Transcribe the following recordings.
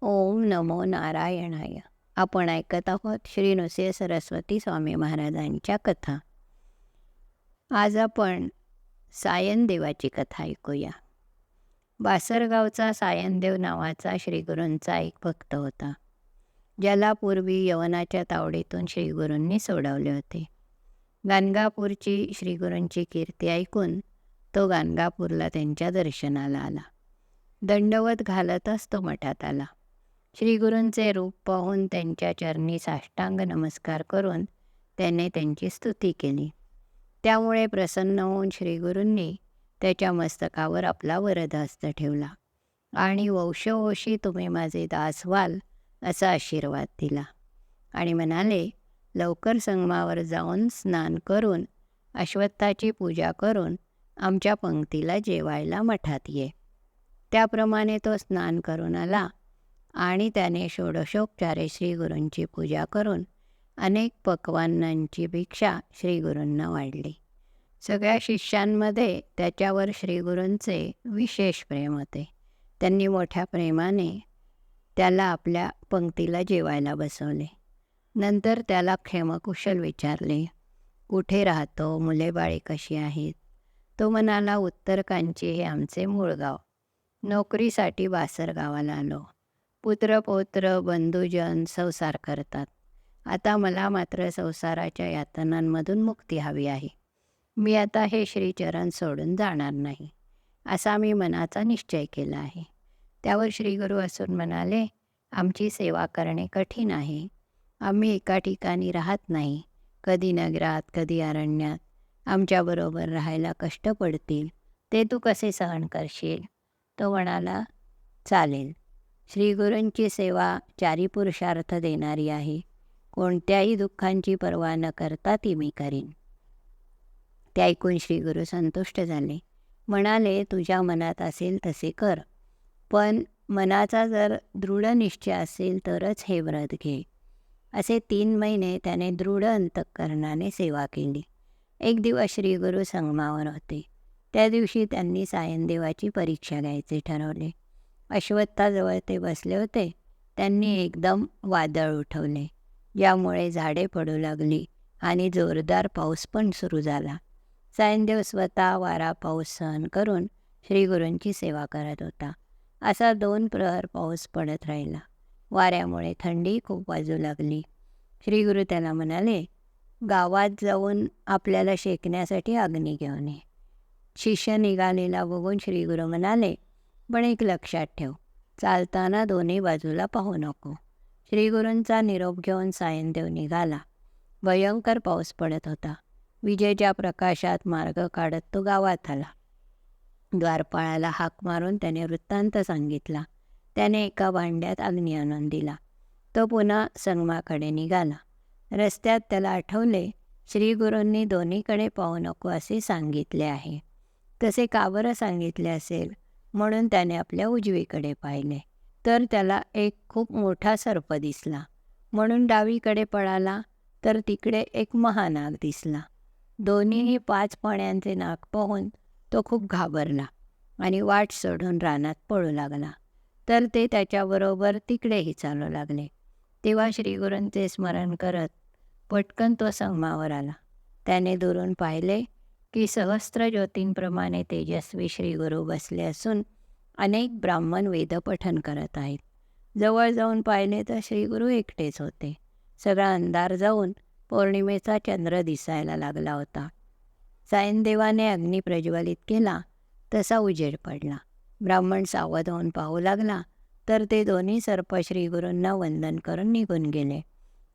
ओम नमो नारायणाय. आपण ऐकत आहोत श्री नृसिंह सरस्वती स्वामी महाराजांच्या कथा. आज आपण सायनदेवाची कथा ऐकूया. बासरगावचा सायनदेव नावाचा श्रीगुरूंचा एक भक्त होता. ज्याला पूर्वी यवनाच्या तावडीतून श्रीगुरूंनी सोडवले होते. गाणगापूरची श्रीगुरूंची कीर्ती ऐकून तो गाणगापूरला त्यांच्या दर्शनाला आला. दंडवत घालतच तो मठात आला. श्रीगुरूंचे रूप पाहून त्यांच्या चरणी साष्टांग नमस्कार करून त्याने त्यांची स्तुती केली. त्यामुळे प्रसन्न होऊन श्रीगुरूंनी त्याच्या मस्तकावर आपला वरदहस्त ठेवला आणि वंशवंशी तुम्ही माझे दास व्हाल असा आशीर्वाद दिला. आणि म्हणाले लवकर संगमावर जाऊन स्नान करून अश्वत्थाची पूजा करून आमच्या पंक्तीला जेवायला मठात ये. त्याप्रमाणे तो स्नान करून आला आणि त्याने षोडशोपचारे श्रीगुरूंची पूजा करून अनेक पक्वान्नांची भिक्षा श्रीगुरूंना वाढली. सगळ्या शिष्यांमध्ये त्याच्यावर श्रीगुरूंचे विशेष प्रेम होते. त्यांनी मोठ्या प्रेमाने त्याला आपल्या पंक्तीला जेवायला बसवले. नंतर त्याला क्षेमकुशल विचारले कुठे राहतो? मुलेबाळी कशी आहेत? तो म्हणाला उत्तरकांची हे आमचे मूळ गाव. नोकरीसाठी बासर गावाला आलो. पुत्र पौत्र बंधुजन संसार करतात. आता मला मात्र संसाराच्या यातनांमधून मुक्ती हवी आहे. मी आता हे श्रीचरण सोडून जाणार नाही असा मी मनाचा निश्चय केला आहे. त्यावर श्रीगुरू असून म्हणाले आमची सेवा करणे कठीण आहे. आम्ही एका ठिकाणी राहत नाही. कधी नगरात कधी अरण्यात. आमच्याबरोबर राहायला कष्ट पडतील. ते तू कसे सहन करशील? तो म्हणाला चालेल. श्रीगुरूंची सेवा चारी पुरुषार्थ देणारी आहे. कोणत्याही दुःखांची पर्वा न करता ती मी करीन. ते ऐकून श्रीगुरू संतुष्ट झाले. म्हणाले तुझ्या मनात असेल तसे कर. पण मनाचा जर दृढ निश्चय असेल तरच हे व्रत घे. असे तीन महिने त्याने दृढ अंतःकरणाने सेवा केली. एक दिवस श्रीगुरू संगमावर होते. त्या दिवशी त्यांनी सायनदेवाची परीक्षा घ्यायचे ठरवले. अश्वत्थाजवळ ते बसले होते. त्यांनी एकदम वादळ उठवले. ज्यामुळे झाडे पडू लागली आणि जोरदार पाऊस पण सुरू झाला. सायनदेव स्वतः वारा पाऊस सहन करून श्रीगुरूंची सेवा करत होता. असा दोन प्रहर पाऊस पडत राहिला. वाऱ्यामुळे थंडी खूप वाजू लागली. श्रीगुरू त्याला म्हणाले गावात जाऊन आपल्याला शेकण्यासाठी अग्नी घेऊन ये. शिष्य निघालेला बघून श्रीगुरू म्हणाले पण एक लक्षात ठेव चालताना दोन्ही बाजूला पाहू नको. श्रीगुरूंचा निरोप घेऊन सायनदेव निघाला. भयंकर पाऊस पडत होता. विजेच्या प्रकाशात मार्ग काढत तो गावात आला. द्वारपाळाला हाक मारून त्याने वृत्तांत सांगितला. त्याने एका भांड्यात अग्नी आणून दिला. तो पुन्हा संगमाकडे निघाला. रस्त्यात त्याला आठवले श्रीगुरूंनी दोन्हीकडे पाहू नको असे सांगितले आहे. तसे का बरं सांगितले असेल? म्हणून त्याने आपल्या उजवीकडे पाहिले. तर त्याला एक खूप मोठा सर्प दिसला. म्हणून डावीकडे पळाला तर तिकडे एक महानाग दिसला. दोन्हीही पाच पाण्यांचे नाग पाहून तो खूप घाबरला आणि वाट सोडून रानात पळू लागला. तर ते त्याच्याबरोबर तिकडेही चालू लागले. तेव्हा श्रीगुरूंचे स्मरण करत पटकन तो संगमावर आला. त्याने दुरून पाहिले की सहस्त्र ज्योतींप्रमाणे तेजस्वी श्रीगुरू बसले असून अनेक ब्राह्मण वेदपठन करत आहेत. जवळ जाऊन पाहिले तर श्रीगुरू एकटेच होते. सगळा अंधार जाऊन पौर्णिमेचा चंद्र दिसायला लागला होता. सायनदेवाने अग्नी प्रज्वलित केला तसा उजेड पडला. ब्राह्मण सावध होऊन पाहू लागला तर ते दोन्ही सर्प श्रीगुरूंना वंदन करून निघून गेले.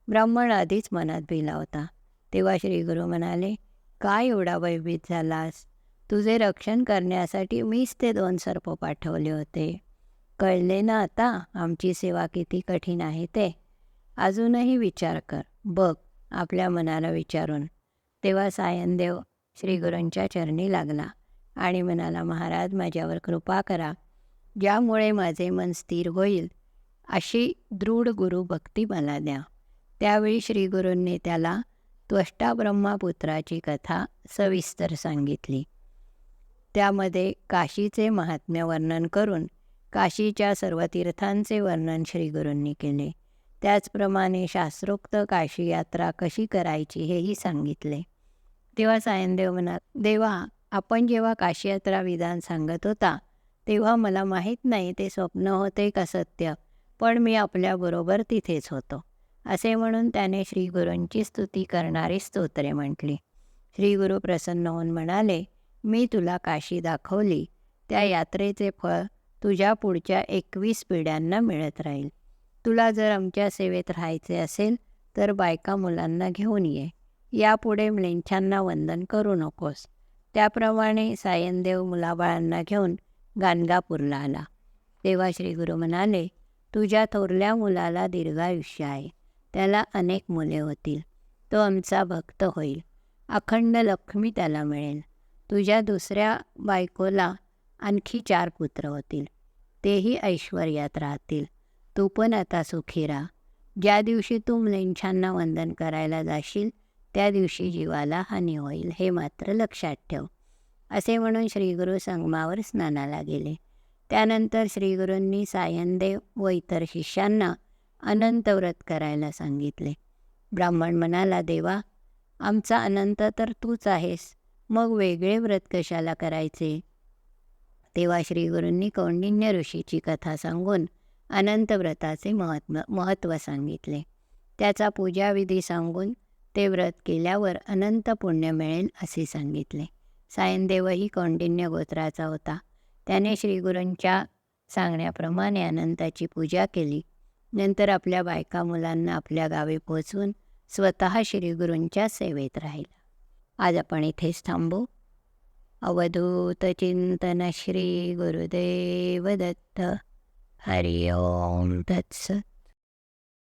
ब्राह्मण आधीच मनात भिला होता. तेव्हा श्रीगुरू म्हणाले काय एवढा भयभीत झालास? तुझे रक्षण करण्यासाठी मीच ते दोन सर्प पाठवले होते. कळले ना आता आमची सेवा किती कठीण आहे ते? अजूनही विचार कर. बघ आपल्या मनाला विचारून. तेव्हा सायनदेव श्रीगुरूंच्या चरणी लागला आणि म्हणाला महाराज माझ्यावर कृपा करा. ज्यामुळे माझे मन स्थिर होईल अशी दृढ गुरुभक्ती मला द्या. त्यावेळी श्रीगुरूंनी त्याला त्वष्टा ब्रह्मपुत्राची कथा सविस्तर सांगितली. त्यामध्ये काशीचे महात्म्य वर्णन करून काशीच्या सर्व तीर्थांचे वर्णन श्रीगुरूंनी केले. त्याचप्रमाणे शास्त्रोक्त काशी यात्रा कशी करायची हेही सांगितले. तेव्हा सायनदेव म्हणा देवा आपण जेव्हा काशी यात्रा विधान सांगत होता तेव्हा मला माहीत नाही ते स्वप्न होते का सत्य पण मी आपल्याबरोबर तिथेच होतो. असे म्हणून त्याने श्रीगुरूंची स्तुती करणारी स्तोत्रे म्हटली. श्रीगुरू प्रसन्न होऊन म्हणाले मी तुला काशी दाखवली. त्या यात्रेचे फळ तुझ्या पुढच्या एकवीस पिढ्यांना मिळत राहील. तुला जर आमच्या सेवेत राहायचे असेल तर बायका मुलांना घेऊन ये. यापुढे म्लेंछांना वंदन करू नकोस. त्याप्रमाणे सायनदेव मुलाबाळांना घेऊन गाणगापूरला आला. तेव्हा श्रीगुरू म्हणाले तुझ्या थोरल्या मुलाला दीर्घायुष्य आहे. त्याला अनेक मुले होतील. तो आमचा भक्त होईल. अखंड लक्ष्मी त्याला मिळेल. तुझ्या दुसऱ्या बायकोला आणखी चार पुत्र होतील. तेही ऐश्वर्यात राहतील. तू पण आता सुखी राहा. ज्या दिवशी तू म्लेंछांना वंदन करायला जाशील त्या दिवशी जीवाला हानी होईल हे मात्र लक्षात ठेव. असे म्हणून श्रीगुरू संगमावर स्नानाला गेले. त्यानंतर श्रीगुरूंनी सायनदेव व इतर शिष्यांना अनंत व्रत करायला सांगितले. ब्राह्मण म्हणाला देवा आमचा अनंत तर तूच आहेस मग वेगळे व्रत कशाला करायचे? तेव्हा श्रीगुरूंनी कौंडिन्य ऋषीची कथा सांगून अनंत व्रताचे महत्त्व महत्त्व सांगितले. त्याचा पूजाविधी सांगून ते व्रत केल्यावर अनंत पुण्य मिळेल असे सांगितले. सायनदेवही कौंडिन्य गोत्राचा होता. त्याने श्रीगुरूंच्या सांगण्याप्रमाणे अनंताची पूजा केली. नंतर आपल्या बायका मुलांना आपल्या गावी पोचवून स्वतः श्रीगुरूंच्या सेवेत राहिला. आज आपण इथेच थांबू. अवधूत चिंतन श्री गुरुदेव दत्त. हरिओम तत्सत